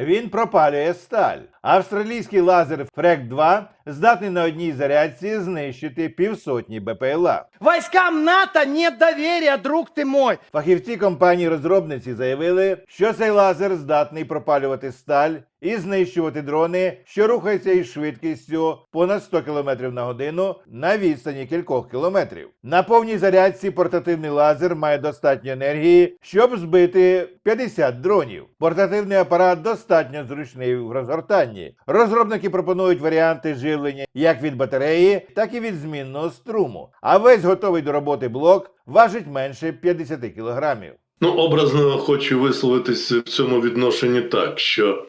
Він пропалює сталь. Австралійський лазер Фрек 2 здатний на одній зарядці знищити півсотні БПЛА. Військам НАТО не довіря, друг ти мой. Фахівці компанії-розробниці заявили, що цей лазер здатний пропалювати сталь і знищувати дрони, що рухаються із швидкістю понад 100 км на годину на відстані кількох кілометрів. На повній зарядці портативний лазер має достатньо енергії, щоб збити 50 дронів. Портативний апарат достатньо зручний в розгортанні. Розробники пропонують варіанти живлення як від батареї, так і від змінного струму. А весь готовий до роботи блок важить менше 50 кілограмів. Ну, образно хочу висловитись в цьому відношенні так, що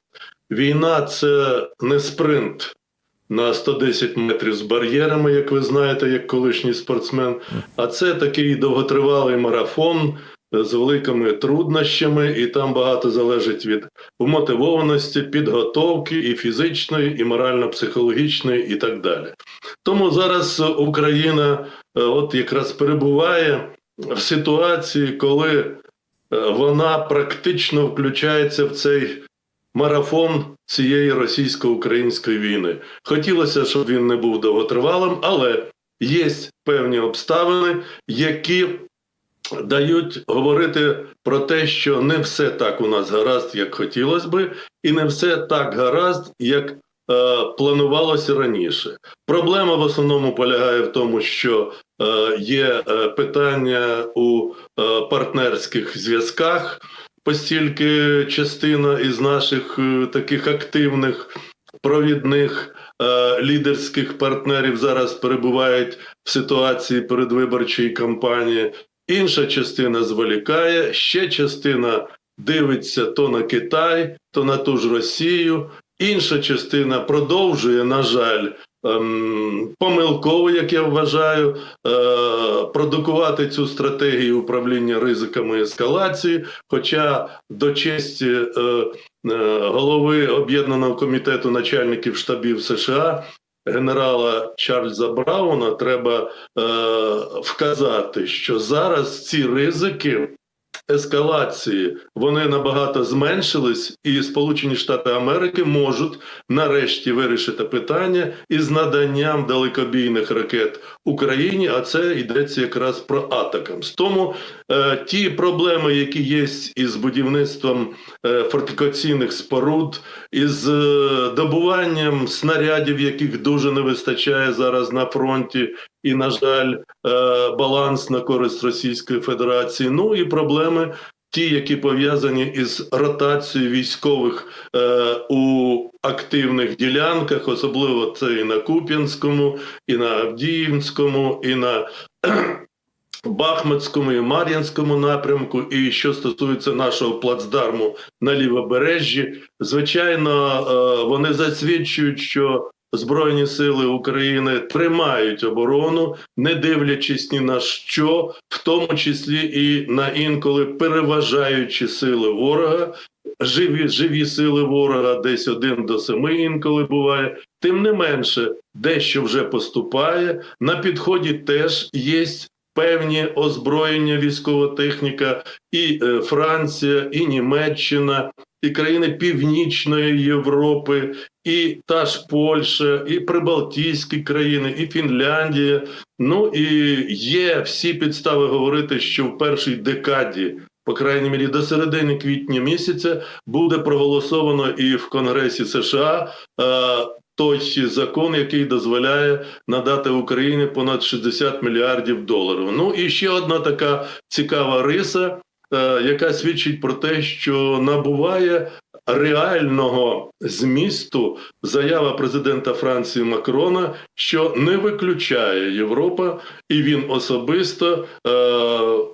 війна це не спринт на 110 метрів з бар'єрами, як ви знаєте, як колишній спортсмен, а це такий довготривалий марафон з великими труднощами, і там багато залежить від вмотивованості, підготовки і фізичної, і морально-психологічної, і так далі. Тому зараз Україна е, от якраз перебуває в ситуації, коли е, вона практично включається в цей марафон цієї російсько-української війни. Хотілося, щоб він не був довготривалим, але є певні обставини, які дають говорити про те, що не все так у нас гаразд, як хотілося би, і не все так гаразд, як е, планувалося раніше. Проблема в основному полягає в тому, що е, є е, питання у партнерських зв'язках, постільки частина із наших е, таких активних провідних е, лідерських партнерів зараз перебувають в ситуації передвиборчої кампанії. Інша частина зволікає, ще частина дивиться то на Китай, то на ту ж Росію. Інша частина продовжує, на жаль, помилково, як я вважаю, е, продукувати цю стратегію управління ризиками ескалації. Хоча до честі е, е, голови об'єднаного комітету начальників штабів США. Генерала Чарльза Брауна треба вказати, що зараз ці ризики ескалації вони набагато зменшились, і Сполучені Штати Америки можуть нарешті вирішити питання із наданням далекобійних ракет Україні. А це йдеться якраз про атакамс. Тому е, ті проблеми, які є із будівництвом е, фортифікаційних споруд, із е, добуванням снарядів, яких дуже не вистачає зараз на фронті, і, на жаль, е, баланс на користь Російської Федерації. Ну і проблеми. Ті, які пов'язані із ротацією військових е, у активних ділянках, особливо це і на Куп'янському, і на Авдіївському, і на Бахмутському і Мар'їнському напрямку, і що стосується нашого плацдарму на лівобережжі, звичайно, е, вони засвідчують, що Збройні сили України тримають оборону, не дивлячись ні на що, в тому числі і на інколи переважаючі сили ворога. Живі живі сили ворога десь один до семи інколи буває. Тим не менше, дещо вже поступає. На підході теж є певні озброєння, військова техніка, і е, Франція, і Німеччина, і країни Північної Європи, і та ж Польща, і Прибалтійські країни, і Фінляндія. Ну і є всі підстави говорити, що в першій декаді. По крайній мірі до середини квітня місяця буде проголосовано і в Конгресі США е, той закон, який дозволяє надати Україні понад 60 мільярдів доларів. Ну і ще одна така цікава риса, яка свідчить про те, що набуває реального змісту заява президента Франції Макрона, що не виключає Європа, і він особисто. Е,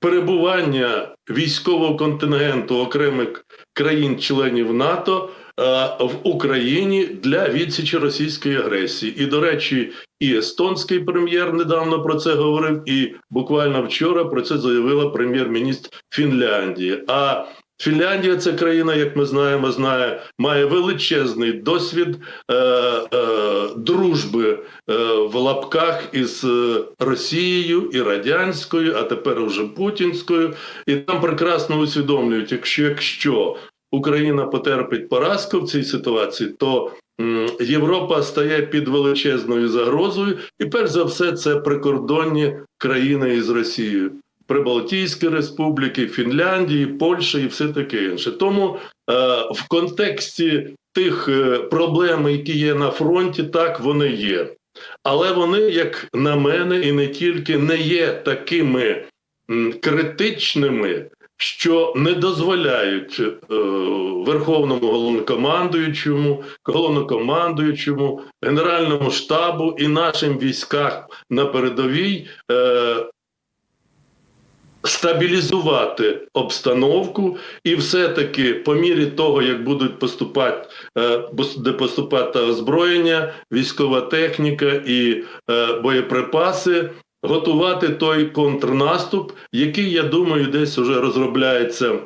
Перебування військового контингенту окремих країн-членів НАТО е, в Україні для відсічі російської агресії. І, до речі, і естонський прем'єр недавно про це говорив, і буквально вчора про це заявила прем'єр-міністр Фінляндії. А Фінляндія це країна, як ми знаємо, знає, має величезний досвід е, е, дружби е, в лапках із е, Росією і радянською, а тепер уже путінською, і там прекрасно усвідомлюють, якщо якщо Україна потерпить поразку в цій ситуації, то Європа стає під величезною загрозою, і перш за все, це прикордонні країни із Росією. Прибалтійські республіки, Фінляндії, Польща і все таке інше. Тому е, в контексті тих е, проблем, які є на фронті, так вони є. Але вони, як на мене, і не тільки не є такими критичними, що не дозволяють е, верховному головнокомандуючому, головнокомандуючому, генеральному штабу і нашим військам на передовій е, стабілізувати обстановку, і все-таки по мірі того, як будуть поступати, е, буде поступати озброєння, військова техніка і е, боєприпаси, готувати той контрнаступ, який, я думаю, десь вже розробляється.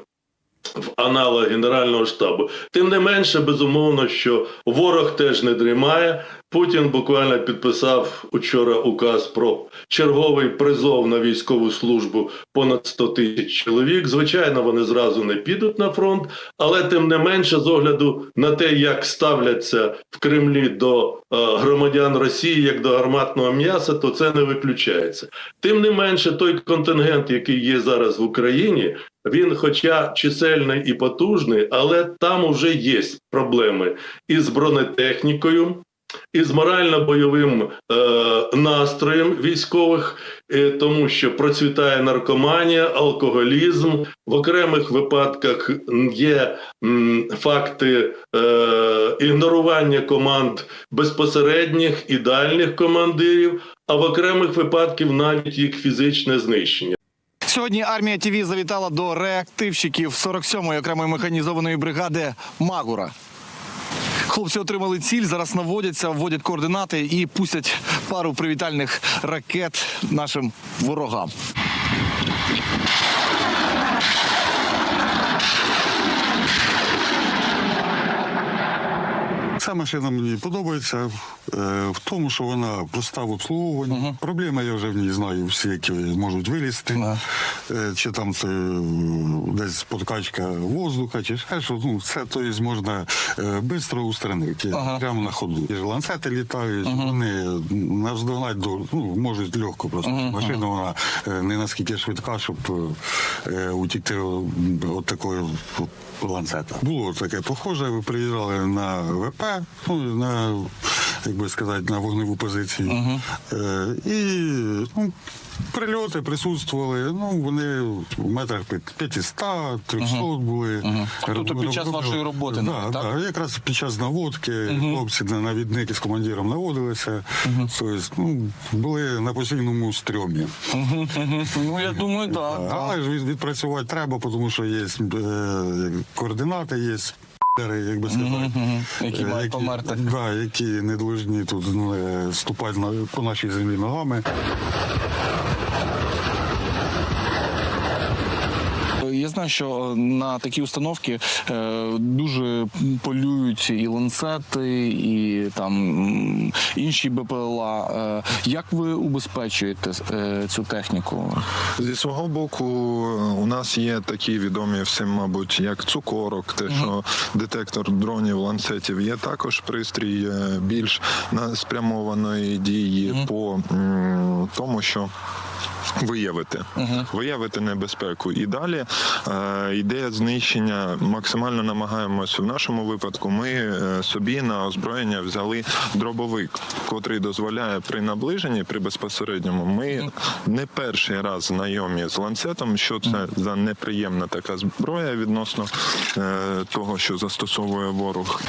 В аналог Генерального штабу. Тим не менше, безумовно, що ворог теж не дрімає. Путін буквально підписав учора указ про черговий призов на військову службу понад 100 тисяч чоловік. Звичайно, вони зразу не підуть на фронт, але тим не менше, з огляду на те, як ставляться в Кремлі до е, громадян Росії як до гарматного м'яса, то це не виключається. Тим не менше, той контингент, який є зараз в Україні, він, хоча чисельний і потужний, але там вже є проблеми із бронетехнікою, із морально-бойовим е, настроєм військових, е, тому що процвітає наркоманія, алкоголізм. В окремих випадках є м, факти е, ігнорування команд безпосередніх і дальніх командирів, а в окремих випадків навіть їх фізичне знищення. Сьогодні армія ТВ завітала до реактивщиків 47-ї окремої механізованої бригади Магура. Хлопці отримали ціль, зараз наводяться, вводять координати і пустять пару привітальних ракет нашим ворогам. Ця машина мені подобається е, в тому, що вона проста в обслуговуванні. Проблеми я вже в ній знаю, всі, які можуть вилізти. Ага. Е, чи там це е, десь подкачка воздуха, чи ще що. Ну, це тобто, можна швидко устранити. Ага. Прямо на ходу. І ж ланцети літають, вони навздогнать до, ну, можуть легко просто. Машина вона е, не наскільки швидка, щоб е, утікти від такої ланцета. Було таке похоже, ви приїжджали на ВП, ну, на, як би сказати, на вогневу позицію. Е, і ну, прильоти присутствували, ну, вони в метрах під 500, 300 були. Тобто під час вашої роботи Да, так? да, якраз під час наводки хлопці на навідники з командиром наводилися. Тобто, ну, були на постійному стрьомі. Ну я думаю, так. Але ж від- відпрацювати треба, тому що є е, координати, є. П***ери, Як би сказати, Які е, мають померти. Да, які не повинні тут ну, е, ступати на, по нашій землі ногами. Я знаю, що на такі установки е, дуже полюють і ланцети, і там інші БПЛА. Е, як ви убезпечуєте е, цю техніку? Зі свого боку, у нас є такі відомі всім, мабуть, як цукорок, те, що детектор дронів, ланцетів є також пристрій е, більш спрямованої дії по тому, що. Виявити, виявити небезпеку. І далі е, ідея знищення максимально намагаємося в нашому випадку. Ми е, собі на озброєння взяли дробовик, котрий дозволяє при наближенні, при безпосередньому, ми не перший раз знайомі з ланцетом, що це за неприємна така зброя відносно е, того, що застосовує ворог.